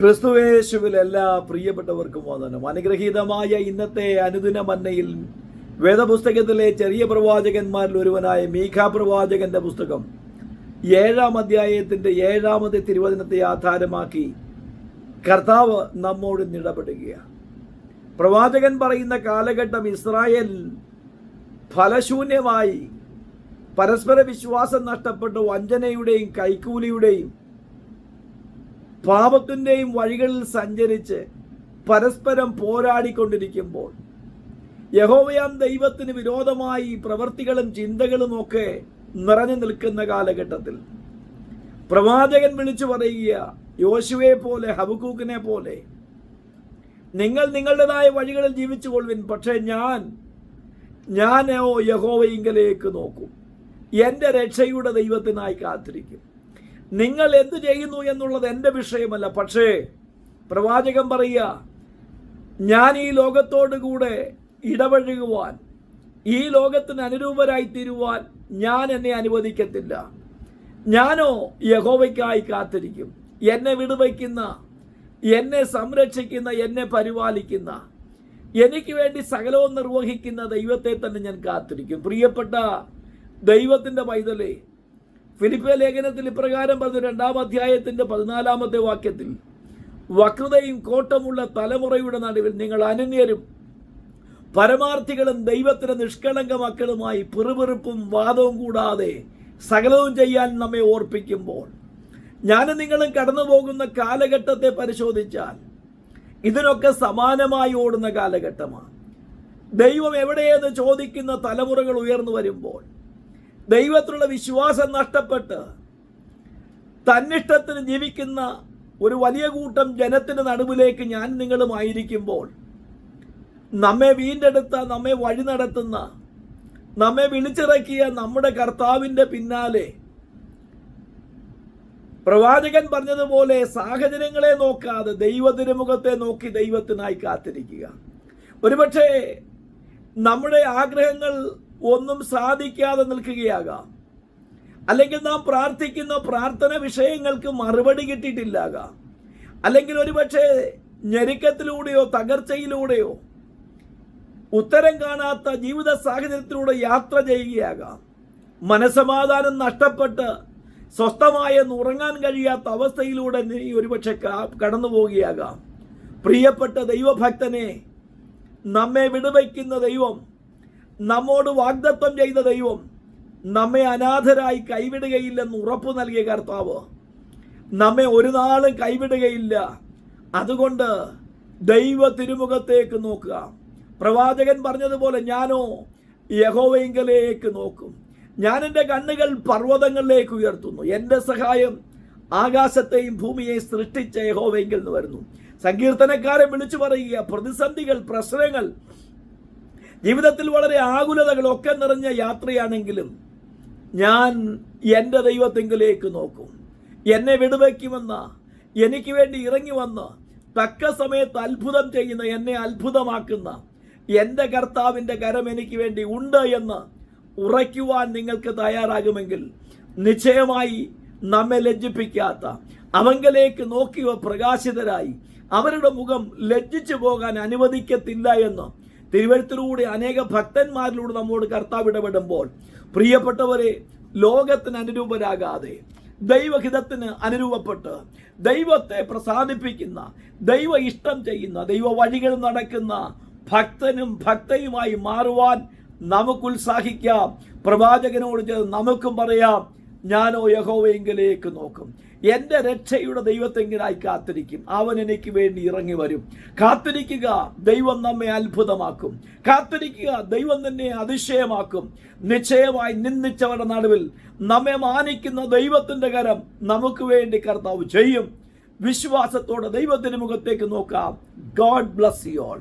ക്രിസ്തുവേശുവിൽ എല്ലാ പ്രിയപ്പെട്ടവർക്കും വന്ദനം. അനുഗ്രഹീതമായ ഇന്നത്തെ അനുദിന മന്നയിൽ വേദപുസ്തകത്തിലെ ചെറിയ പ്രവാചകന്മാരിൽ ഒരുവനായ മീഖാ പ്രവാചകന്റെ പുസ്തകം ഏഴാം അധ്യായത്തിന്റെ ഏഴാമത്തെ തിരുവചനത്തെ ആധാരമാക്കി കർത്താവ് നമ്മോട് ഇടപെടുകയാണ് പ്രവാചകൻ പറയുന്ന കാലഘട്ടം ഇസ്രായേൽ ഫലശൂന്യമായി പരസ്പര വിശ്വാസം നഷ്ടപ്പെട്ട വഞ്ചനയുടെയും കൈക്കൂലിയുടെയും പാപത്തിന്റെയും വഴികളിൽ സഞ്ചരിച്ച് പരസ്പരം പോരാടിക്കൊണ്ടിരിക്കുമ്പോൾ യഹോവയാം ദൈവത്തിന് വിരോധമായി പ്രവർത്തികളും ചിന്തകളും ഒക്കെ നിറഞ്ഞു നിൽക്കുന്ന കാലഘട്ടത്തിൽ പ്രവാചകൻ വിളിച്ചു പറയുക യോശുവെ പോലെ ഹബുക്കൂക്കിനെ പോലെ നിങ്ങൾ നിങ്ങളുടേതായ വഴികളിൽ ജീവിച്ചു കൊള്ളുവിൻ പക്ഷേ ഞാൻ ഞാനോ യഹോവയിങ്കലേക്ക് നോക്കും. എന്റെ രക്ഷയുടെ ദൈവത്തിനായി കാത്തിരിക്കും. നിങ്ങൾ എന്തു ചെയ്യുന്നു എന്നുള്ളത് എന്റെ വിഷയമല്ല. പക്ഷേ പ്രവാചകൻ പറയുക ഞാൻ ഈ ലോകത്തോടു കൂടെ ഇടപഴകുവാൻ ഈ ലോകത്തിന് അനുരൂപരായി തീരുവാൻ ഞാൻ എന്നെ അനുവദിക്കത്തില്ല. ഞാനോ യഹോവയ്ക്കായി കാത്തിരിക്കും. എന്നെ വിടുവയ്ക്കുന്ന എന്നെ സംരക്ഷിക്കുന്ന എന്നെ പരിപാലിക്കുന്ന എനിക്ക് വേണ്ടി സകലവും നിർവഹിക്കുന്ന ദൈവത്തെ തന്നെ ഞാൻ കാത്തിരിക്കും. പ്രിയപ്പെട്ട ദൈവത്തിന്റെ പൈതലേ ഫിലിപ്പ ലേഖനത്തിൽ ഇപ്രകാരം പറഞ്ഞു രണ്ടാം അധ്യായത്തിന്റെ പതിനാലാമത്തെ വാക്യത്തിൽ വക്രതയും കോട്ടമുള്ള തലമുറയുടെ നടുവിൽ നിങ്ങൾ അനന്യരും പരമാർത്ഥികളും ദൈവത്തിന് നിഷ്കളങ്ക മക്കളുമായി പിറുപിറുപ്പും വാദവും കൂടാതെ സകലവും ചെയ്യാൻ നമ്മെ ഓർപ്പിക്കുമ്പോൾ ഞാനും നിങ്ങളും കടന്നു പോകുന്ന കാലഘട്ടത്തെ പരിശോധിച്ചാൽ ഇതിനൊക്കെ സമാനമായി ഓടുന്ന കാലഘട്ടമാണ്. ദൈവം എവിടെയെന്ന് ചോദിക്കുന്ന തലമുറകൾ ഉയർന്നു വരുമ്പോൾ ദൈവത്തിലുള്ള വിശ്വാസം നഷ്ടപ്പെട്ട് തന്നിഷ്ടത്തിന് ജീവിക്കുന്ന ഒരു വലിയ കൂട്ടം ജനത്തിന് നടുവിലേക്ക് ഞാൻ നിങ്ങളുമായിരിക്കുമ്പോൾ നമ്മെ വീണ്ടെടുത്ത നമ്മെ വഴി നടത്തുന്ന നമ്മെ വിളിച്ചിറക്കിയ നമ്മുടെ കർത്താവിന്റെ പിന്നാലെ പ്രവാചകൻ പറഞ്ഞതുപോലെ സാഹചര്യങ്ങളെ നോക്കാതെ ദൈവതിരുമുഖത്തെ മുഖത്തെ നോക്കി ദൈവത്തിനായി കാത്തിരിക്കുക. ഒരുപക്ഷെ നമ്മുടെ ആഗ്രഹങ്ങൾ ഒന്നും സാധിക്കാതെ നിൽക്കുകയാകാം. അല്ലെങ്കിൽ നാം പ്രാർത്ഥിക്കുന്ന പ്രാർത്ഥന വിഷയങ്ങൾക്ക് മറുപടി കിട്ടിയിട്ടില്ലാകാം. അല്ലെങ്കിൽ ഒരുപക്ഷെ ഞെരുക്കത്തിലൂടെയോ തകർച്ചയിലൂടെയോ ഉത്തരം കാണാത്ത ജീവിത സാഹചര്യത്തിലൂടെ യാത്ര ചെയ്യുകയാകാം. മനസമാധാനം നഷ്ടപ്പെട്ട് സ്വസ്ഥമായ ഉറങ്ങാൻ കഴിയാത്ത അവസ്ഥയിലൂടെ നീ ഒരുപക്ഷെ കടന്നു പോവുകയാകാം. പ്രിയപ്പെട്ട ദൈവഭക്തനെ നമ്മെ വിടുവയ്ക്കുന്ന ദൈവം നമ്മോട് വാഗ്ദത്വം ചെയ്ത ദൈവം നമ്മെ അനാഥരായി കൈവിടുകയില്ലെന്ന് ഉറപ്പ് നൽകിയ കർത്താവ്. നമ്മെ ഒരു നാളും കൈവിടുകയില്ല. അതുകൊണ്ട് ദൈവ തിരുമുഖത്തേക്ക് നോക്കുക. പ്രവാചകൻ പറഞ്ഞതുപോലെ ഞാനോ യഹോവെങ്കലേക്ക് നോക്കും. ഞാൻ എന്റെ കണ്ണുകൾ പർവതങ്ങളിലേക്ക് ഉയർത്തുന്നു. എന്റെ സഹായം ആകാശത്തെയും ഭൂമിയെയും സൃഷ്ടിച്ച യഹോവെങ്കിൽ നിന്ന് വരുന്നു. സങ്കീർത്തനക്കാരെ വിളിച്ചു പറയുക പ്രതിസന്ധികൾ പ്രശ്നങ്ങൾ ജീവിതത്തിൽ വളരെ ആകുലതകളൊക്കെ നിറഞ്ഞ യാത്രയാണെങ്കിലും ഞാൻ എന്റെ ദൈവത്തെങ്കിലേക്ക് നോക്കും. എന്നെ വിടുവയ്ക്കുമെന്ന എനിക്ക് വേണ്ടി ഇറങ്ങി വന്ന് തക്ക സമയത്ത് അത്ഭുതം ചെയ്യുന്ന എന്നെ അത്ഭുതമാക്കുന്ന എന്റെ കർത്താവിന്റെ കരം എനിക്ക് വേണ്ടി ഉണ്ട് എന്ന് ഉറയ്ക്കുവാൻ നിങ്ങൾക്ക് തയ്യാറാകുമെങ്കിൽ നിശ്ചയമായി നമ്മെ ലജ്ജിപ്പിക്കാത്ത അവങ്കലേക്ക് നോക്കിയവ പ്രകാശിതരായി അവരുടെ മുഖം ലജ്ജിച്ചു പോകാൻ അനുവദിക്കത്തില്ല എന്ന് തിരുവഴുത്തിലൂടെ അനേക ഭക്തന്മാരിലൂടെ നമ്മോട് കർത്താവ് ഇടപെടുമ്പോൾ പ്രിയപ്പെട്ടവരെ ലോകത്തിന് അനുരൂപരാകാതെ ദൈവഹിതത്തിന് അനുരൂപപ്പെട്ട് ദൈവത്തെ പ്രസാദിപ്പിക്കുന്ന ദൈവ ഇഷ്ടം ചെയ്യുന്ന ദൈവ വഴികൾ നടക്കുന്ന ഭക്തനും ഭക്തയുമായി മാറുവാൻ നമുക്ക് ഉത്സാഹിക്കാം. പ്രവാചകനോട് ചേർന്ന് നമുക്കും പറയാം ഞാനോ യഹോവയെങ്കിലേക്ക് നോക്കും. എന്റെ രക്ഷയുടെ ദൈവത്തെങ്കിലായി കാത്തിരിക്കും. അവൻ എനിക്ക് വേണ്ടി ഇറങ്ങി വരും. കാത്തിരിക്കുക ദൈവം നമ്മെ അത്ഭുതമാക്കും. കാത്തിരിക്കുക ദൈവം തന്നെ അതിശയമാക്കും. നിശ്ചയമായി നിന്ദിച്ചവരുടെ നടുവിൽ നമ്മെ മാനിക്കുന്ന ദൈവത്തിന്റെ കരം നമുക്ക് വേണ്ടി കർത്താവ് ചെയ്യും. വിശ്വാസത്തോടെ ദൈവത്തിന് മുഖത്തേക്ക് നോക്കാം. God bless you all